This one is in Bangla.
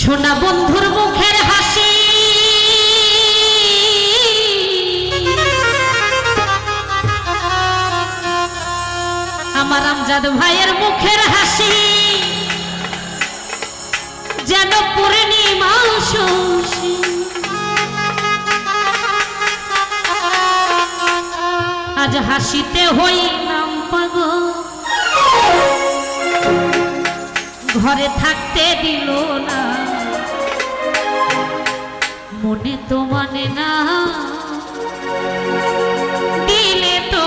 সোনা বন্ধুর মুখের হাসি। আমার আমজাদ ভাইয়ের মুখের হাসি যেন পূর্ণিমা শোষী আজ হাসিতে হইলাম পাগল। ঘরে থাকতে দিল না। মনে তো মানে না। দিলে তো